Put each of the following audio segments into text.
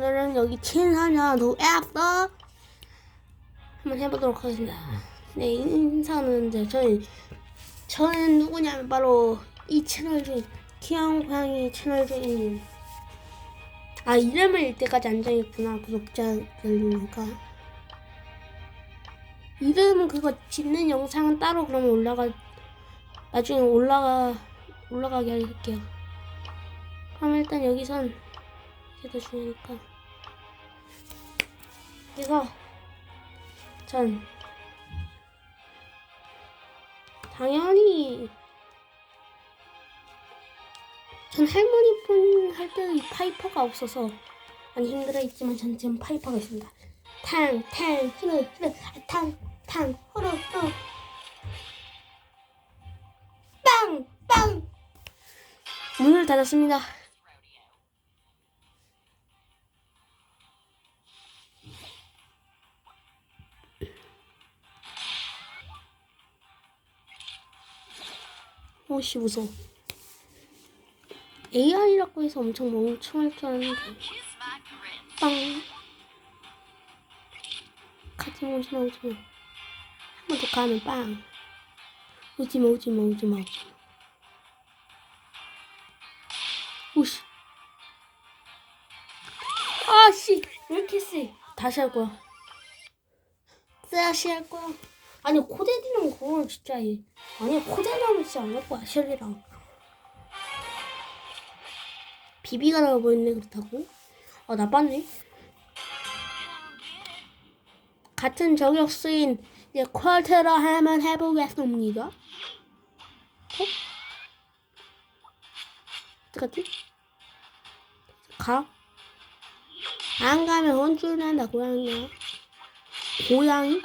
오늘은 여기 친사냐 도 앱서 한번 해보도록 하겠습니다. 네, 인사는 이제 저희 저는 누구냐면 바로 이 채널 중에 귀여운 고양이 채널 중인 아 이름을 이때까지 안 정했구나 구독자들이니까 이름 그거 짓는 영상은 따로 그러면 올라가 나중에 올라가 올라가게 할게요. 그럼 일단 여기선 이게 더 중요하니까 그래서 전 당연히 전 할머니 폰 할 때는 이 파이퍼가 없어서 많이 힘들어했지만 전 지금 파이퍼가 있습니다. 탕, 탕, 흐르, 흐르, 아, 탕, 탕, 흐르, 흐르. 빵, 빵. 문을 닫았습니다. 오씨 무서워. AI라고 해서 엄청 멍청할 줄 알았는데. 빵. 가지마 오지마 오지마. 한 번 더 가면 빵. 오지마 오지마 오지마. 오씨. 아씨 왜 이렇게 세? 다시 할 거야. 다시 할 거야. 아니 코데디는 그걸 진짜 이 아니 코데디는 진짜 안할 거야 쉘리랑. 비비가 나와 보이네 그렇다고? 아 나빴네. 같은 저격수인 이제 퀄테라 한번 해보겠습니다. 어? 어떡하지? 가? 안 가면 혼쭐 난다 고양이야. 고양이?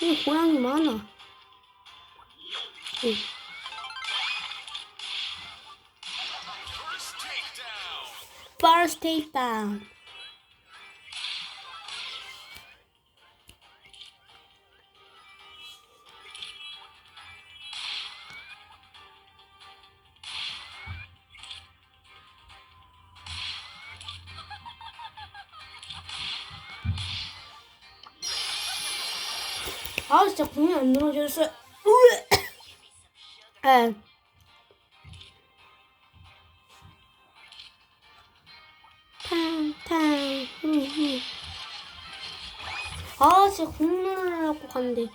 이 고양이 많아. 응. First takedown. 아 진짜 공이 안 늘어졌어요. 에. 탕탕 후후. 아 진짜 공 누르려고 갔는데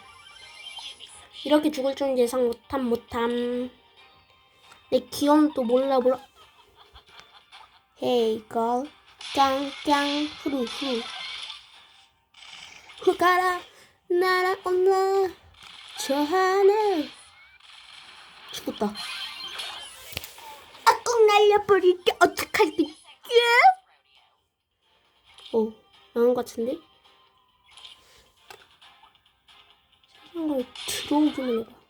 이렇게 죽을 줄 예상 못함 못함. 내 귀여움 또 몰라 몰라. Hey girl, 깡깡 후루 후. 후가라 날아온나 저 하늘. 죽었다. 아 꼭 날려버릴게. 어떡할게 어 나온 것 같은데? 세상에 들어오기만 해봐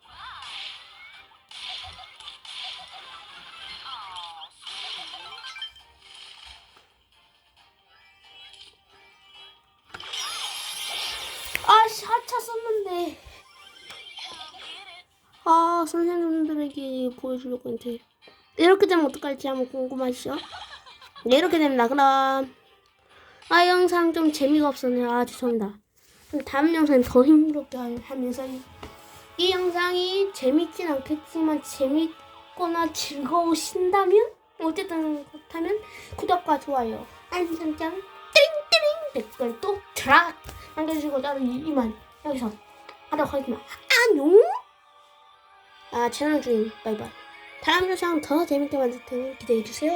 아씨 하차 썼는데. 아 선생님들에게 보여주려고 했는데. 이렇게 되면 어떡할지 한번 궁금하시죠? 네, 이렇게 됩니다. 그럼. 아 영상 좀 재미가 없었네요. 아 죄송합니다. 다음 영상은 더 힘들게 할- 하면서 이, 이 영상이 재밌진 않겠지만 재밌거나 즐거우신다면 어쨌든 그렇다면 구독과 좋아요 알림 설정 띠링띠링 댓글 또 드락 남겨주시고 이- 이만 여기서 하도록 하겠습니다 안녕 아 채널 주인 바이바이. 다음 영상 더 재밌게 만들 테니 기대해주세요